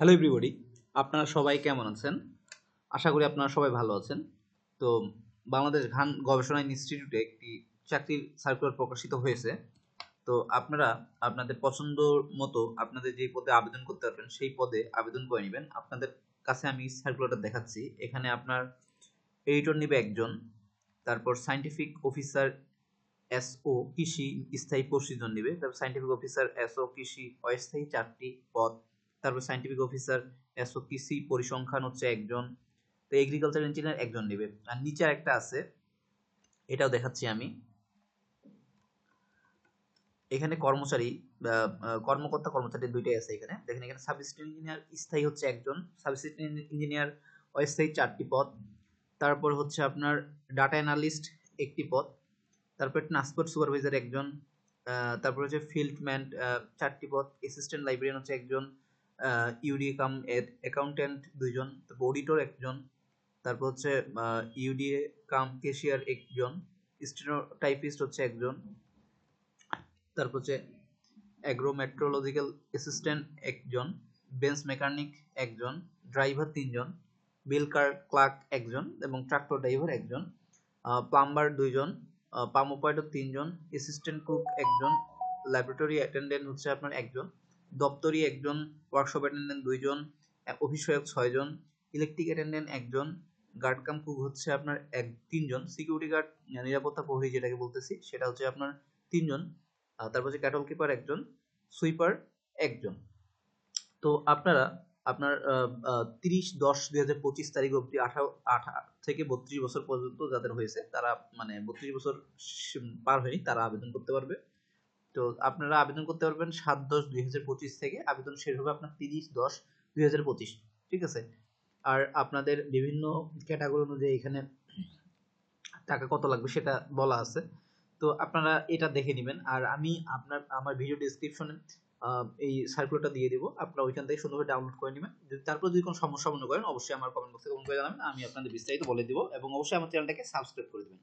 Hello everybody আপনারা সবাই কেমন আছেন? আশা করি আপনারা সবাই ভালো আছেন। তো বাংলাদেশ ঘান গবেষণা ইনস্টিটিউটে একটি চাকরির সার্কুলার প্রকাশিত হয়েছে। তো আপনারা আপনাদের পছন্দ মতো আপনাদের যে পদে আবেদন করতে পারবেন, সেই পদে আবেদন করে নেবেন। আপনাদের কাছে আমি সার্কুলারটা দেখাচ্ছি। এখানে আপনার এডিটর নেবে একজন, তারপর সায়েন্টিফিক অফিসার এসও কৃষি স্থায়ী প্রশিক্ষণ নেবে। তারপর সায়েন্টিফিক অফিসার এসও কৃষি অস্থায়ী চারটি পদ তারপর সাইন্টিফিক অফিসার এসও কৃষি পরিসংখ্যান হচ্ছে একজন। তো এগ্রিকালচার ইঞ্জিনিয়ার একজন নেবে। আর নিচে একটা আছে, এটাও দেখাচ্ছি আমি। এখানে কর্মচারী কর্মকর্তা, কর্মচারী দুইটাই আছে এখানে। দেখেন এখানে সাবসিস্টেন্ট ইঞ্জিনিয়ার স্থায়ী হচ্ছে একজন। সাবসিস্টেন্ট ইঞ্জিনিয়ার অস্থায়ী চারটি পদ। তারপর হচ্ছে আপনার ডাটা অ্যানালিস্ট একটি পদ। তারপর ট্রান্সপোর্ট সুপারভাইজার একজন। তারপর হচ্ছে ফিল্ডম্যান চারটি পদ। অ্যাসিস্ট্যান্ট লাইব্রেরিয়ান হচ্ছে একজন। ইউডি কাম অ্যাকাউন্ট্যান্ট দুইজন, তারপর অডিটর একজন, তারপর হচ্ছে ইউডিএ কাম কেশিয়ার একজন স্টেনোটাইপিস্ট হচ্ছে একজন, তারপর হচ্ছে অ্যাগ্রোমেট্রোলজিক্যাল অ্যাসিস্ট্যান্ট একজন বেঞ্চ মেকানিক একজন ড্রাইভার তিনজন বিল কার ক্লার্ক একজন এবং ট্রাক্টর ড্রাইভার একজন প্লাম্বার দুইজন পাম অপারেটর তিনজন অ্যাসিস্ট্যান্ট কুক একজন ল্যাবরেটরি অ্যাটেন্ডেন্ট হচ্ছে আপনার একজন। দপ্তরি একজন ওয়ার্কশপ অ্যাটেন্ডেন্ট দুইজন অফিস ছয়জন ইলেকট্রিক অ্যাটেন্ডেন্ট একজন গার্ড কাম কুক হচ্ছে আপনার এক, তিনজন সিকিউরিটি গার্ড নিরাপত্তা প্রহরী যেটাকে বলতেছি, সেটা হচ্ছে আপনার তিনজন তারপর হচ্ছে ক্যাটল কিপার একজন সুইপার একজন। তো আপনারা, আপনার তিরিশ, দশ দুই হাজার পঁচিশ তারিখ অবধি আঠারো, আঠা, থেকে বত্রিশ বছর পর্যন্ত যাদের হয়েছে, তারা মানে বত্রিশ বছর পার হয়নি, তারা আবেদন করতে পারবে। তো আপনারা আবেদন করতে পারবেন সাত দশ দুই হাজার পঁচিশ থেকে। আবেদন শেষ হবে আপনার তিরিশ দশ দুই হাজার পঁচিশ। ঠিক আছে? আর আপনাদের বিভিন্ন ক্যাটাগরি অনুযায়ী এখানে টাকা কত লাগবে সেটা বলা আছে। তো আপনারা এটা দেখে নেবেন। আর আমি আপনার, আমার ভিডিও ডিসক্রিপশনে এই সার্কুলারটা দিয়ে দিব। আপনারা ওইখান থেকে সুন্দরভাবে ডাউনলোড করে নেবেন। যদি তারপর যদি কোনো সমস্যা মনে করেন, অবশ্যই আমার কমেন্ট বক্সে কমেন্ট করে জানাবেন। আমি আপনাদের বিস্তারিত বলে দিব এবং অবশ্যই আমার চ্যানেলটাকে সাবস্ক্রাইব করে দেবেন।